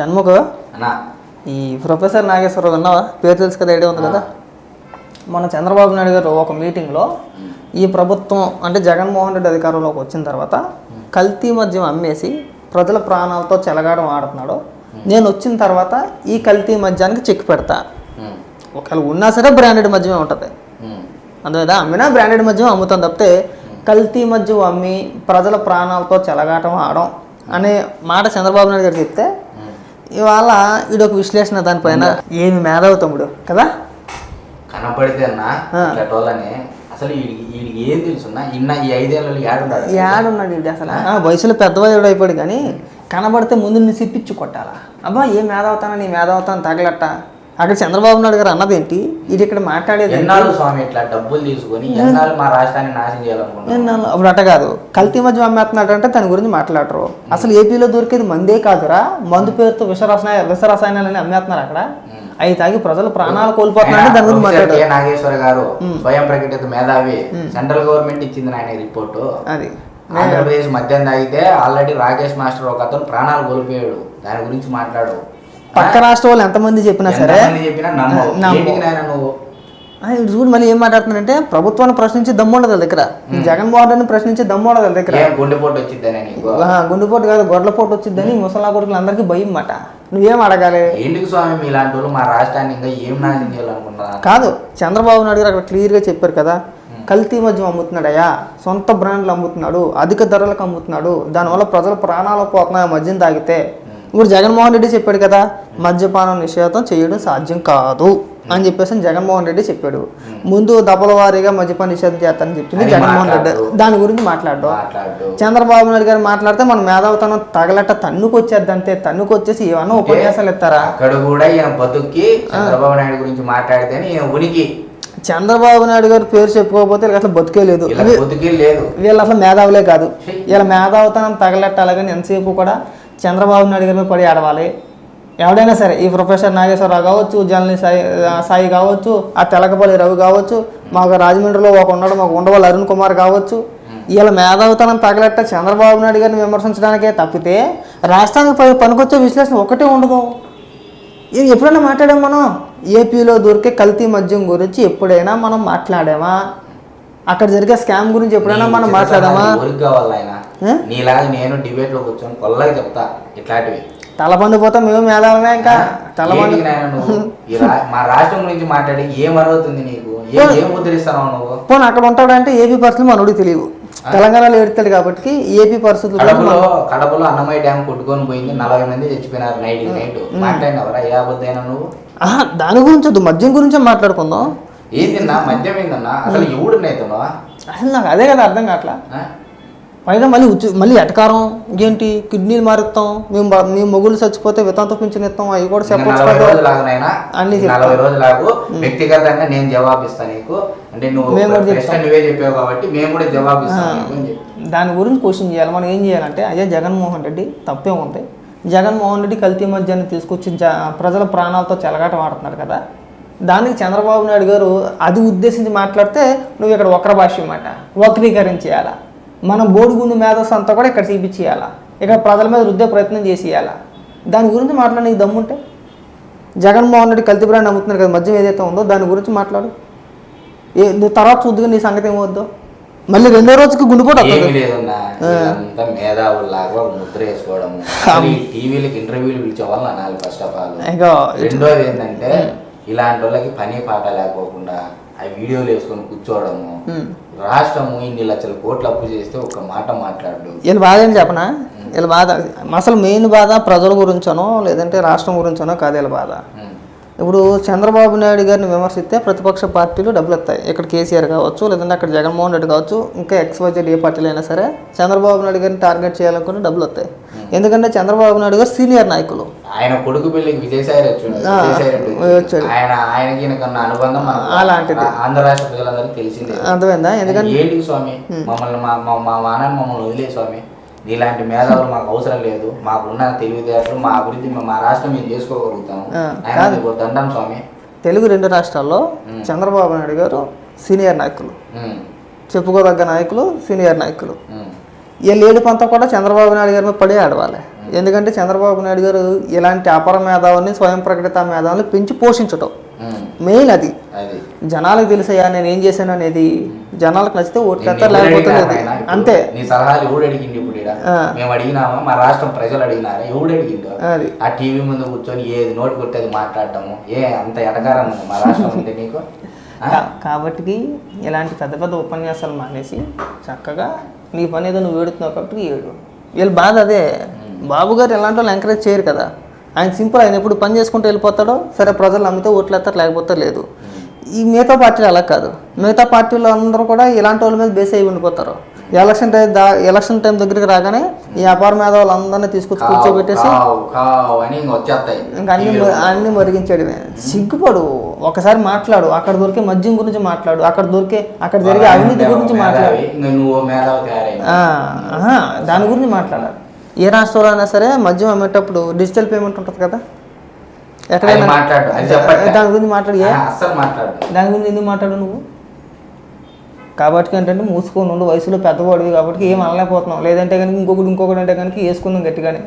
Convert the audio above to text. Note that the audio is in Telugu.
షణ్ముఖ? ఈ ప్రొఫెసర్ నాగేశ్వరరావు విన్నావా? పేరు తెలుసు కదా ఐడియా ఉంది కదా? మన చంద్రబాబు నాయుడు గారు ఒక మీటింగ్లో ఈ ప్రభుత్వం అంటే జగన్మోహన్ రెడ్డి అధికారంలోకి వచ్చిన తర్వాత కల్తీ మద్యం అమ్మేసి ప్రజల ప్రాణాలతో చెలగాడం ఆడుతున్నాడు. నేను వచ్చిన తర్వాత ఈ కల్తీ మద్యానికి చెక్ పెడతా. ఒకవేళ ఉన్నా సరే బ్రాండెడ్ మద్యమే ఉంటుంది. అందువల్ల అమ్మినా బ్రాండెడ్ మద్యం అమ్ముతాం తప్పితే కల్తీ మద్యం అమ్మి ప్రజల ప్రాణాలతో చెలగాటం ఆడడం అనే మాట చంద్రబాబు నాయుడు గారు చెప్తే. ఇవాళ ఈడొక విశ్లేషణ దానిపైన ఏమి మేధావి తమ్ముడు కదా? కనపడితే అన్న అసలు వీడికి ఏం తెలుసున్నా ఇన్న ఈ ఐదేళ్ళలో ఏడున్నాడు ఏడున్నాడు అసలు. వయసులో పెద్దవాడు అయిపోయాడు కానీ కనబడితే ముందు నీ సిప్పిచ్చి కొట్టాలా? అబ్బా ఏ మేధావుతానా నీ మేధావుతాను తగలట్ట? అక్కడ చంద్రబాబు నాయుడు గారు అన్నదేంటి? ఇది ఇక్కడ మాట్లాడేది? ఎన్నాళ్ళు స్వామి ఇట్లా డబ్బులు తీసుకొని ఎన్నాళ్ళు? మా రాష్ట్రాన్ని నాశనం చేయాలనుకుంటున్నాను? అప్పుడు అట్ట కాదు. కల్తీ మధ్య అమ్మేస్తున్నాడు అంటే దాని గురించి మాట్లాడరు. అసలు ఏపీలో దొరికేది మందే కాదురా. మందు పేరుతో విషరసాయ విషరసాయనాలని అమ్మేస్తున్నారు అక్కడ. అవి తాగి ప్రజలు ప్రాణాలు కోల్పోతున్నారంటే దాని గురించి మాట్లాడారు. నాగేశ్వర గారు స్వయం ప్రకటిత మేధావి సెంట్రల్ గవర్నమెంట్ ఇచ్చింది ఆయన రిపోర్టు. అది. ఆంధ్రప్రదేశ్ మద్యం తాగితే ఆల్రెడీ రాకేష్ మాస్టర్ ఒక అతను ప్రాణాలు కోల్పోయాడు. దాని గురించి మాట్లాడు. పక్క రాష్ట్రం వాళ్ళు ఎంతమంది చెప్పినా సరే చూడు మళ్ళీ ఏం మాట్లాడుతున్నారంటే ప్రభుత్వాన్ని ప్రశ్నించి దమ్ము ఉండదు వాళ్ళ దగ్గర. జగన్మోహన్ రెడ్డిని ప్రశ్నించి దమ్ము ఉండదు వాళ్ళ దగ్గర. గుండెపోటు ఆ, గుండెపోటు కాదు గొడ్లపోటు వచ్చిందని ముసలా కొడుకులు అందరికీ భయం మాట నువ్వేం అడగాలి? ఏంటికి స్వామి మీలాంటి వాళ్ళు మా రాష్ట్రాన్ని ఇంకా ఏం నాశనం చేయాలనుకుంటున్నారు? కాదు చంద్రబాబు నాయుడు గారు అక్కడ క్లియర్గా చెప్పారు కదా కల్తీ మద్యం అమ్ముతున్నాడయ్యా సొంత బ్రాండ్లు అమ్ముతున్నాడు అధిక ధరలకు అమ్ముతున్నాడు దానివల్ల ప్రజల ప్రాణాలు పోతున్నాయి ఆ మద్యం తాగితే. ఇప్పుడు జగన్మోహన్ రెడ్డి చెప్పాడు కదా మద్యపానం నిషేధం చేయడం సాధ్యం కాదు అని చెప్పేసి జగన్మోహన్ రెడ్డి చెప్పాడు. ముందు దపల వారీగా మద్యపాన నిషేధం చేస్తానని చెప్పింది జగన్మోహన్ రెడ్డి. దాని గురించి మాట్లాడు మాట్లాడు చంద్రబాబు నాయుడు గారు మాట్లాడితే మన మేధావితనం తగలట తన్నుకు వచ్చేది అంతే తన్నుకు వచ్చేసి ఏమన్నా ఉపన్యాసాలు ఇస్తారా? అక్కడ కూడా ఈయన బతుక్కి చంద్రబాబు నాయుడు గురించి మాట్లాడితేనే ఈయన ఉనికి. చంద్రబాబు నాయుడు గారి పేరు చెప్పుకోకపోతే వీళ్ళకి అసలు బతికే లేదు. వీళ్ళు అసలు మేధావులే కాదు. వీళ్ళ మేధావుతనం తగలెట్టాలి కానీ ఎంతసేపు కూడా చంద్రబాబు నాయుడు గారి మీద పడి ఆడవాలి. ఎవడైనా సరే ఈ ప్రొఫెసర్ నాగేశ్వరరావు కావచ్చు జనరల్ సాయి సాయి కావచ్చు ఆ తెలకపల్లి రవి కావచ్చు మాకు రాజమండ్రిలో ఒక ఉన్నాడు మాకు ఉండవల్లి అరుణ్ కుమార్ కావచ్చు. వీళ్ళ మేధావుతనం తగలెట్ట చంద్రబాబు నాయుడు గారిని విమర్శించడానికే తప్పితే రాష్ట్రానికి పనికొచ్చే విశ్లేషణ ఒకటే ఉండదు. ఇది ఎప్పుడైనా మాట్లాడాం మనం? ఏపీలో దొరికే కల్తీ మద్యం గురించి ఎప్పుడైనా మనం మాట్లాడామా? అక్కడ జరిగే స్కామ్ గురించి ఎప్పుడైనా మనం మాట్లాడామా? నీలాగా నేను డిబేట్లో కూర్చొని కొల్లగా చెప్తా ఇట్లాంటివి. తల పండిపోతే మేము మేధావులమే ఇంకా? తల పండి ఏంటికి నాయన నువ్వు? ఈ రా- మా రాష్ట్రం గురించి మాట్లాడి ఏం అర్హతుంది నీకు? ఏం ముద్రిస్తున్నావు నువ్వు? పోనీ అక్కడ ఉంటాడంటే ఏపీ పరిస్థితులు మనోడికి తెలియవు. తెలంగాణలో ఏడుతాడు కాబట్టి ఏపీ పరిస్థితులు కడపలో కడపలో అన్నమయ్య డ్యామ్ కొట్టుకొని పోయింది నలభై మంది చచ్చిపోయినారు నైట్ నైట్. మాట్లాడినవరా? ఏ అబద్ధైనా నువ్వు? దాని గురించి వద్దు మద్యం గురించే మాట్లాడుకుందాం. ఏందిన్నా మద్యం ఏందన్నా అసలు ఎవడు నేతను అసలు నాకు అదే కదా అర్థం కావట్లా. పైగా మళ్ళీ ఉచ్చు మళ్ళీ ఎటకారం? ఇంకేంటి? కిడ్నీలు మారుస్తాం మేము మేము మొగులు చచ్చిపోతే వితంతో పింఛన్ ఇస్తాం. అవి కూడా అన్ని. నలభై రోజులు ఆగు. వ్యక్తిగతంగా నేను నీకు. అంటే నువ్వు నువ్వే చెప్పావు కాబట్టి మేము కూడా జవాబిస్తాం. దాని గురించి క్వశ్చన్ చేయాలి. మనం ఏం చేయాలంటే అదే జగన్మోహన్ రెడ్డి తప్పే ఉంది. జగన్మోహన్ రెడ్డి కల్తీ మద్యాన్ని తీసుకొచ్చి ప్రజల ప్రాణాలతో చెలగాట ఆడుతున్నాడు కదా. దానికి చంద్రబాబు నాయుడు గారు అది ఉద్దేశించి మాట్లాడితే నువ్వు ఇక్కడ వక్ర భాష్యం మాట వక్రీకరించేయాలా? మన బోడిగుండు మేధస్సు అంతా కూడా ఇక్కడ చూపించేయాలా ఇక్కడ ప్రజల మీద రుద్దే ప్రయత్నం చేసేయాలా? దాని గురించి మాట్లాడి నీకు దమ్ముంటే? జగన్మోహన్ రెడ్డి కల్తీ బ్రాండ్ అమ్ముతున్నారు కదా మద్యం ఏదైతే ఉందో దాని గురించి మాట్లాడు. ఏ నువ్వు తర్వాత చూద్దుగా నీ సంగతి ఏమవుద్దో? మళ్ళీ రెండో రోజుకి మేధావుల్లాగా ఒక ముద్ర ఈ టీవీలకి ఇంటర్వ్యూలు పిలిచే వాళ్ళని అనాలి ఫస్ట్ ఆఫ్ ఆల్ రెండోది ఏంటంటే ఇలాంటి వాళ్ళకి పని పాట లేకోకుండా ఆ వీడియోలు వేసుకొని కూర్చోవడము రాష్ట్రము ఇన్ని లక్షల కోట్లు అప్పు చేస్తే ఒక మాట మాట్లాడు వీళ్ళ బాధ ఏంటి చెప్పనా? వీళ్ళ బాధ అసలు మెయిన్ బాధ ప్రజల గురించనో లేదంటే రాష్ట్రం గురించనో కాదు వీళ్ళ బాధ. ఇప్పుడు చంద్రబాబు నాయుడు గారిని విమర్శిస్తే ప్రతిపక్ష పార్టీలు డబ్బులు ఇస్తాయి ఇక్కడ కేసీఆర్ కావచ్చు లేదంటే అక్కడ జగన్మోహన్ రెడ్డి కావచ్చు ఇంకా ఎక్స్వైజెడ్ ఏ పార్టీలు అయినా సరే చంద్రబాబు నాయుడు గారిని టార్గెట్ చేయాలనుకుంటే డబ్బులు వస్తాయి. ఎందుకంటే చంద్రబాబు నాయుడు గారు సీనియర్ నాయకులు. ఆయన కొడుకు విజయసాయి వచ్చాడు. ఆయన ఆయనకి అనుబంధం అలాంటిది. ఆంధ్ర రాష్ట్ర ప్రజలందరికీ తెలిసిందే. అర్థమైందా? ఎందుకంటే ఏంటి స్వామి? మమ్మల్ని మా మా మమ్మల్ని వదిలే స్వామి. నీలాంటి మేధావులు మాకు అవసరం లేదు. మాకున్న తెలివితేటలు మా అభివృద్ధి మా రాష్ట్రం మేము చేసుకోగలుగుతాము. ఆయన దండం స్వామి. తెలుగు రెండు రాష్ట్రాల్లో చంద్రబాబు నాయుడు గారు సీనియర్ నాయకులు. చెప్పుకోదగ్గ నాయకులు సీనియర్ నాయకులు. వీళ్ళు ఏడుపంతా కూడా చంద్రబాబు నాయుడు గారి మీద పడి ఆడవాలి ఎందుకంటే చంద్రబాబు నాయుడు గారు ఇలాంటి అపర మేధావుల్ని స్వయం ప్రకటిత మేధావుల్ని పెంచి పోషించటం. మెయిన్ అది. జనాలకు తెలుసయ్యా నేను ఏం చేశాను అనేది జనాలకు నచ్చితే ఎత్తారు ఎవడు లేకపోతే? అంతే. నీ సలహాలు ఎవడు అడిగింది ఇప్పుడు. మేము అడిగినామా? మా రాష్ట్రం ప్రజలు అడిగినారా? ఎవడు అడిగిందో అది. ఆ టీవీ ముందు కూర్చొని ఏది నోటి కొట్టేది మాట్లాడటము ఏ అంత ఎటకారం మా రాష్ట్రం ఉంటే నీకు? కాబట్టి ఇలాంటి పెద్ద పెద్ద ఉపన్యాసాలు మానేసి చక్కగా నీ పని ఏదో నువ్వు ఏడుతున్నావు కాబట్టి ఏడు. వీళ్ళ బాధ అదే. బాబు గారు ఇలాంటి వాళ్ళు ఎంకరేజ్ చేయరు కదా. ఆయన సింపుల్ ఆయన ఎప్పుడు పని చేసుకుంటూ వెళ్ళిపోతాడో సరే ప్రజలు నమ్మితే ఓట్లు వేస్తారు లేకపోతే లేదు. ఈ మిగతా పార్టీలు అలా కాదు. మిగతా పార్టీలు అందరూ కూడా ఇలాంటి వాళ్ళ మీద బేస్ అయి ఉండిపోతారు. ఎలక్షన్ టైం దా ఎలక్షన్ టైం దగ్గరికి రాగానే ఈ వ్యాపార మేధావులు అందరినీ తీసుకొచ్చి కూర్చోబెట్టేసి ఇంక అన్ని అన్ని మరిగించడమే సిగ్గుపడు. ఒకసారి మాట్లాడు. అక్కడ దొరికే మద్యం గురించి మాట్లాడు. అక్కడ దొరికే అక్కడ జరిగే అవినీతి గురించి మాట్లాడు. దాని గురించి మాట్లాడాలి. ఏ రాష్ట్రంలో అయినా సరే మద్యం అమ్మేటప్పుడు డిజిటల్ పేమెంట్ ఉంటుంది కదా? ఎక్కడైనా మాట్లాడు. దాని గురించి మాట్లాడు మాట్లాడు. దాని గురించి ఎందుకు మాట్లాడు నువ్వు? కాబట్టి ఏంటంటే మూసుకొని ఉండు వయసులో పెద్దవాడివి కాబట్టి ఏం అనలేకపోతున్నావు. లేదంటే కనుక ఇంకొకటి ఇంకొకటి అంటే కనుక వేసుకుందాం గట్టిగానే.